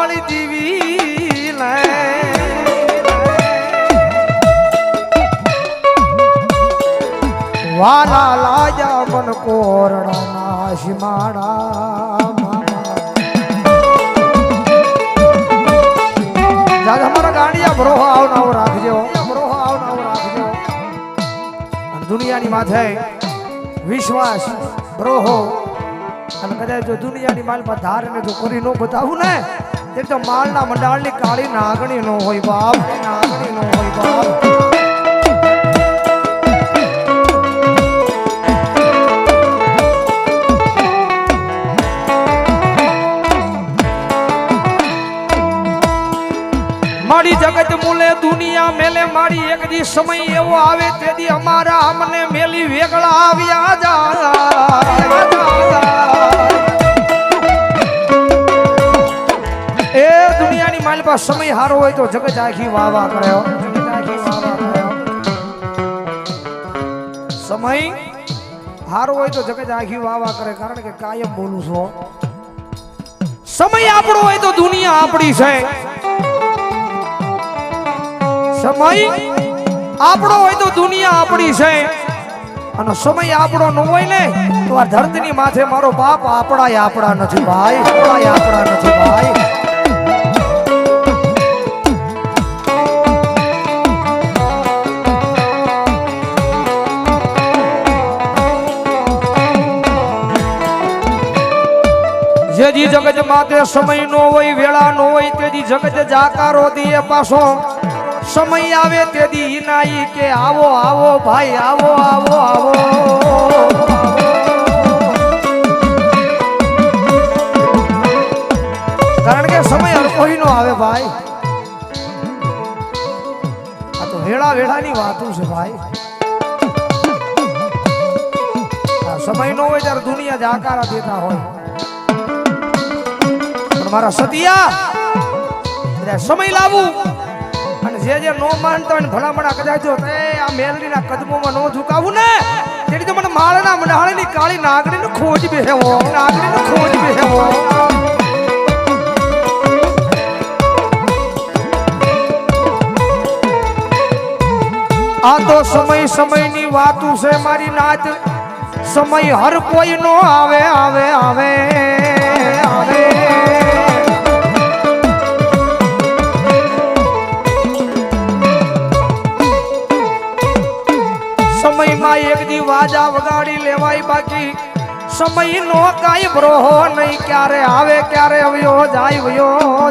માળવાળી દીવી લે વાલા લાજા મન કોરડાના સીમાડા દાદા મારા ગાંડિયા ભરોહો આવનાવો રાખજો ભરોહો આવનાવો રાખજો દુનિયાની માથે વિશ્વાસ બ્રોહો અને કદાચ જો દુનિયાની માલમાં ધારને જો કરી ન બતાવું ને તે માલના મંડાળની કાળી નાગણી નો હોય બાપ નાગણી નો હોય બાપ. મારી જગત મૂલે, દુનિયા મેલે, મારી એક દી સમય એવો આવે, તેથી અમારા અમને મેલી વેગળા આવ્યા જાય દુનિયાની સમય હારો હોય તો જગત આખી વાહ વાહ કરે હો. જગત આખી વાહ વાહ કરે હો. સમય હારો હોય તો જગત આખી વાહ વાહ કરે, કારણ કે કાયમ બોલું છું સમય આપણો હોય તો દુનિયા આપણી છે સમય આપણો હોય તો દુનિયા આપણી છે અને સમય આપણો ન હોય ને, તો આ ધરતીની માથે મારો બાપ આપણા આપણા નથી ભાઈ આપણા આપણા નથી ભાઈ જેજી જગત માતે સમય નો હોય, વેળા નો હોય તેજી જગત જાકારો દીએ પાછો. સમય આવે તેદી ઇનાઈ કે આવો આવો ભાઈ, આવો આવો આવો. કારણ કે સમય કોઈ નો આવે ભાઈ. આ તો વેળા વેળાની વાતો છે ભાઈ. સમય નો હોય ત્યારે દુનિયા જાકારા દેતા હોય. મારા સતિયા. બધા સમય લાવું. અને જે જે નો માનતા હોય ભલામણા કદાચ જો એ આ મેલડીના કદમોમાં નો ઝુકાવું ને તેથી તો મને માળના મંડાળીની કાળી નાગણીનો ખોજ બેહેવો નાગણીનો ખોજ બેહેવો. આ તો સમય સમયની વાતું છે મારી નાચ સમય હર કોઈ નો આવે આવે આવે. વાજા વગાડી લેવાય બાકી. સમય નો કાંઈ બ્રોહો નહીં. ક્યારે આવે, ક્યારે આવ્યો, જાય વયો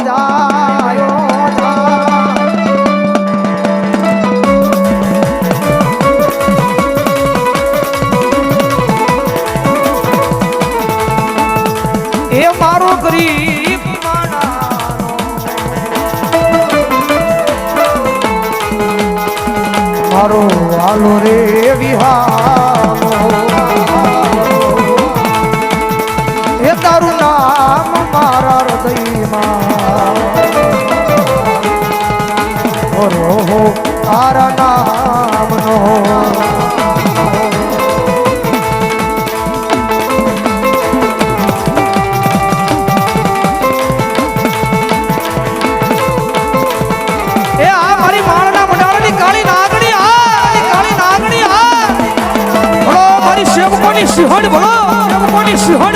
સેવકોની સિંહણ ભલો સેવકોની સિંહણ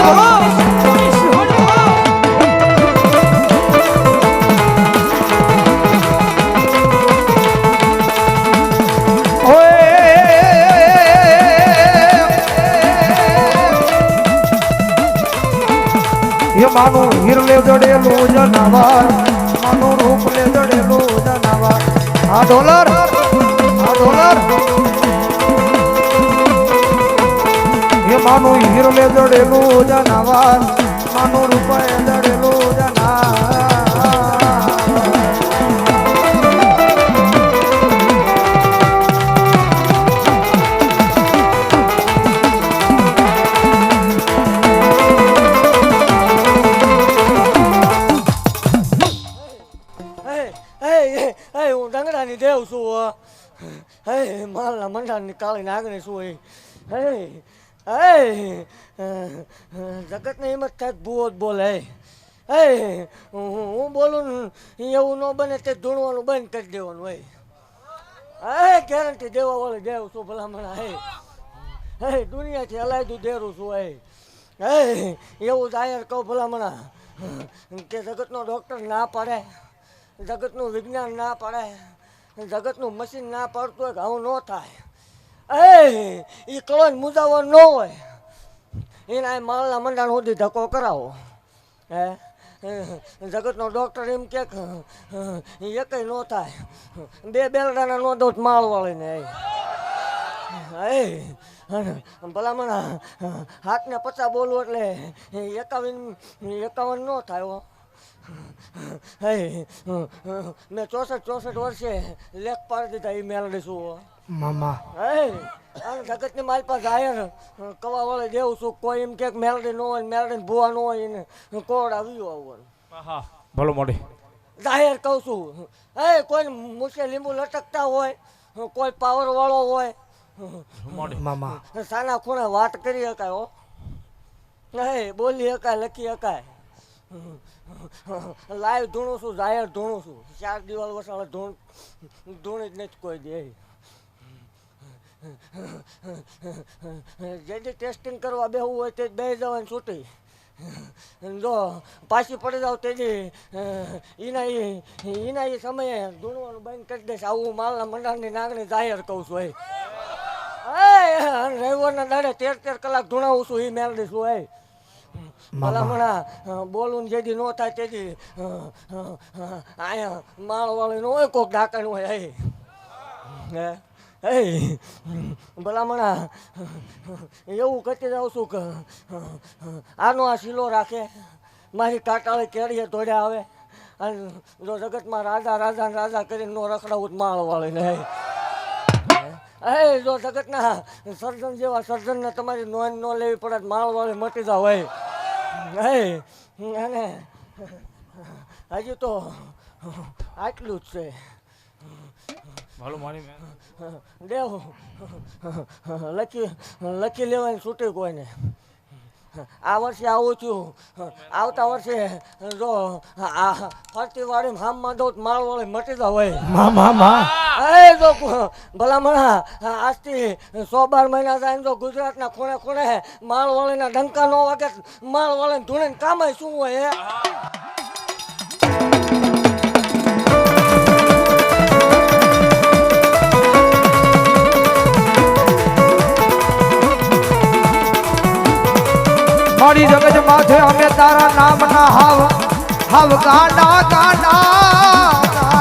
એ માનું હીર જડેલું જનાવર, માનું રૂપ લે જડેલું જનાવર. આ ડોલર આ ડોલર. માનું હીર લે જડેલું જનાવર, માનું રૂપ લે જડેલું જનાવર હે ડંગરાની દેવ છું હે. માલના મંડાની કાળી નાગણી છું હે જગતને હિંમત થાય ભૂવો જ બોલે. એ હું બોલું એવું ન બને તે ધૂણવાનું બંધ કરી દેવાનું હોય. એ ગેરંટી દેવા વાળું દેવું છું ભલામણ હે હે દુનિયાથી અલાયદું દેરું છું હે હે એવું જાહેર કહું ભલામણા. કે જગતનો ડૉક્ટર ના પાડે, જગતનું વિજ્ઞાન ના પાડે, જગતનું મશીન ના પાડતું હોય કે આવું ન થાય. એ એ કળો મુદાવો ન હોય. એના માલના મંડાણ સુધી ધક્કો કરાવો. હે? જગતનો ડૉક્ટર એમ કે એકય ન થાય. બે બેલડાના નો દો માળ વાળીને એ ભલામણ, હાથને પચાસ બોલવું એટલે એકાવન એકાવન ન થાય મેં ચોસઠ ચોસઠ વર્ષે લેખ પાડી દીધા એ મેળવી છું મામા. હે અને જગતની મારી પાસે જાહેર કવા વાળે દેવું છું કોઈ એમ કે મેલડી ન હોય મેલડી ભૂવા ન હોય એને કોડ આવ્યું આવવાનું ભલો મોડી જાહેર કહું છું. એ કોઈ મૂછે લીંબુ લટકતા હોય કોઈ પાવર વાળો હોય મામા. સાના ખૂણે વાત કરી શકાય હો. હે બોલી શકાય લખી શકાય લાઈવ ધૂણું છું જાહેર ધૂણું છું. ચાર દિવાલ વસાડે ધૂણ ધૂણી જ નથી કોઈ દે. જેથી ટેસ્ટિંગ કરવા બેહવું હોય તે બે જવાની છૂટી. જો પાછી પડી જાવ તેથી એના એના એ સમયે ધૂણવાનું બંધ કરી દઈશ. આવું માલના મંડાણની નાગણી જાહેર કહું છું એ રવિવારના દાડે તેર તેર કલાક ધૂણાવું છું એ મેળવી છું એ ભલામણા બોલું જેથી ન થાય તેથી અહીંયા માળવાળી નો હોય કોઈક ડાકણ હોય એ હે? એ ભલામણા, એવું કરતી જાઉં છું કે, આનો આ શીલો રાખે, મારી કાટાળી કેળીએ દોડ્યા આવે, અને જો જગતમાં રાજા રાજા રાજા કરીને નો રખડાવું જ માળવાળીને હે. એ જો જગતના સર્જન જેવા સર્જનને તમારી નોંધ ન લેવી પડે માળ વાળી મટી જાવ હે, અને હજી તો આટલું જ છે. ભલો મારી દેવ લખી લકી લેવાની છૂટી કોઈને. આ વર્ષે આવું થયું. આવતા વર્ષે જો આ ફરતી વાળી હામમાં દઉં માળ વાળી મટી દા હોય. મામા મા એ જો ભલામણા આજથી સો બાર મહિના થાય ને જો ગુજરાતના ખૂણે ખૂણે માળવાળીના ડંકા નો વાગે માળવાળીને ધૂણે કામ શું હોય મારી જગત માથે અમે તારા નામ ના હાવ હાવ ગાંડા, ગાડા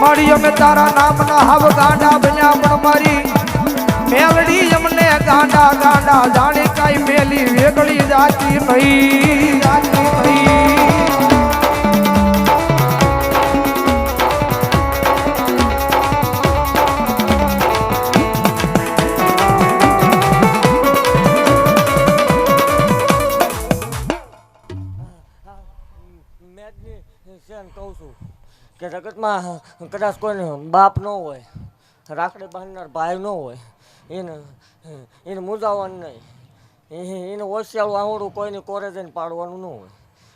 મારી અમે તારા નામ ના હાવ ગાંડા બન્યા પણ મારી મેલડી અમને ગાંડા ગાંડા. જાણે કાઈ મેલી વેગળી જાતી નહીં જાતી નહીં. જગતમાં કદાચ કોઈને બાપ ન હોય, રાખડી બાંધનાર ભાઈ ન હોય, એને એને મુજાવવાનું નહીં. એને ઓશિયાળું આવડું કોઈને કોરે જઈને પાડવાનું ન હોય.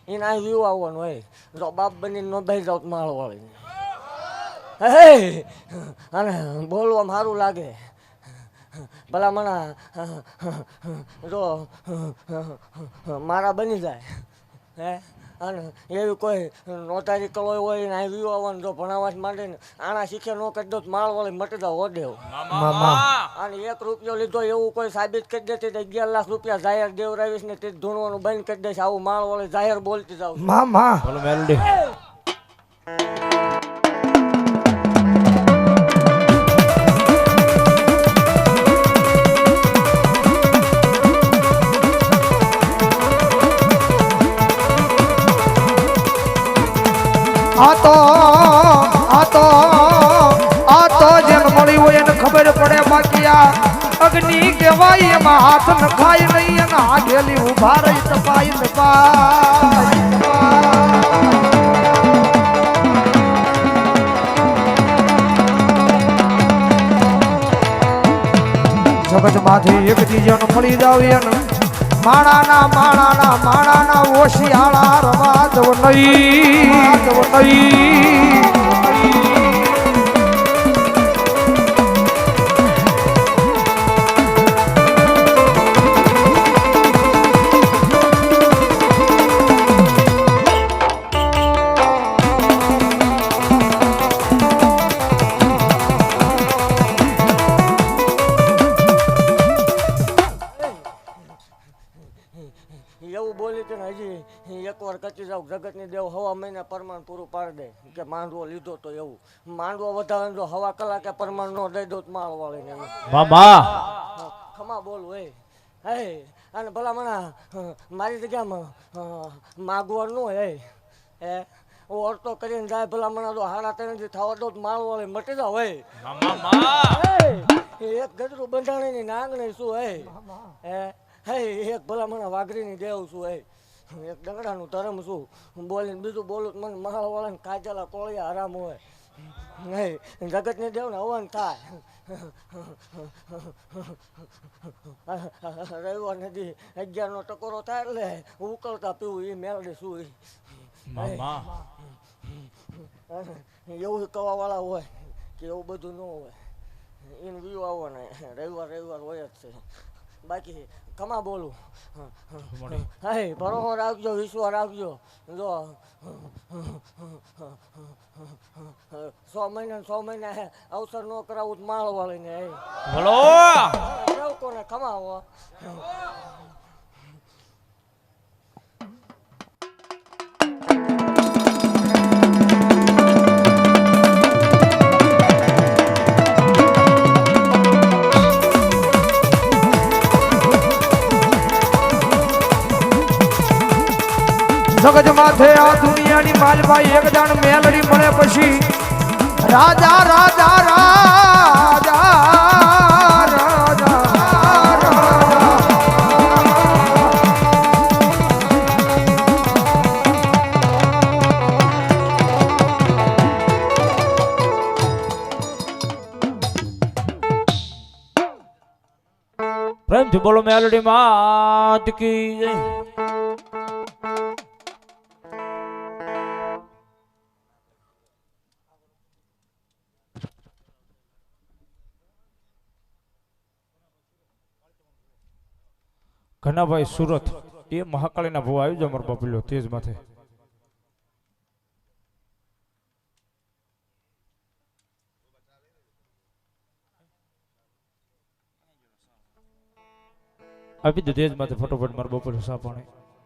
એને આ વ્યૂ આવવાનું હોય. જો બાપ બનીને ન બેસી જાવ માળ હે, અને બોલવા સારું લાગે. ભલા ભલામણા જો, મારા બની જાય. હે? અને એવી કોઈ નોતારી કળોય હોય ને આવી આવવાનું જો ભણાવવા માટે ને. આના શીખે ન કરી દો તો માળ વાળી મટી જાવ ઓદેવ મામા. અને એક રૂપિયો લીધો એવું કોઈ સાબિત કરી દે તો અગિયાર લાખ રૂપિયા જાહેર દેવરાવીશ ને તે ધૂણવાનું બંધ કરી દેશ આવું માળ વાળી જાહેર બોલતી જાવ. મામા. તો આ તો જેમ મળી હોય એને ખબર પડે બાકી આ અગ્નિ કહેવાય, એમાં હાથ નખાય નહીં, અને હાથેલી ઊભા રહી તપાય તપાય. જગતમાંથી એક જીજન મળી જાવ માણાના માણાના માણાના ઓશિયાળા રવા જવ નહીં. જવ નહીં. એવું બોલી તો ને હજી એકવાર કચી જાવ જગતની દેવ હવા મહિને પરમાણ પૂરું પાડી દે. કે માંડવો લીધો તો એવું. માંડવો વધારે જો હવા કલાકે પરમાણ નો દઈ દો માળ વાળીને મામા ખમા બોલું એ હે અને ભલા મને મારી જગ્યામાં માગવાનું નો હે. હે ઓર તો કરીને જાય ભલા મને તો હાડા ત્રણ થવા દો માળ વાળી મટી જાવ હે. એક ગજરું બંધાણીની નાગણી શું હે? હે હે એક ભલા મને વાઘરીની દેવ શું હે. એક ડંગડાનું ધરમ હું બોલીને બીજું બોલું તો મને મહાવાળાને કાચેલા કોળિયા આરામ હોય. હે જગતની દેવને હવન થાય. રવિવાર નદી અગિયારનો ટકોરો થાય એટલે ઉકળતા પીવું એ મેળડી શું એવું કવાવાળા હોય કે એવું બધું ન હોય. એને વ્યૂ આવવાના રવિવાર રવિવાર હોય જ છે. બાકી કમા બોલું? હે ભરોસો રાખજો વિશ્વાસ રાખજો. જો સો મહિના સો મહિના અવસર ન કરાવું તો માળ વાળીને હે કોને કમાવો. માથે આ દુનિયાની માલભાઈ એક દાણ મેલડી મળે પછી. રાજા રાજા રાજા રાજા રાજા પ્રેમથી બોલો મેલડી માત કી ઘનાભાઈ સુરત, એ મહાકાળીના ભૂ આવી જાય મારો બાપલ્યો તેજ માથે. આપી દો તેજ માથે ફટોફટ મારો બાપલ્યો સા પાણી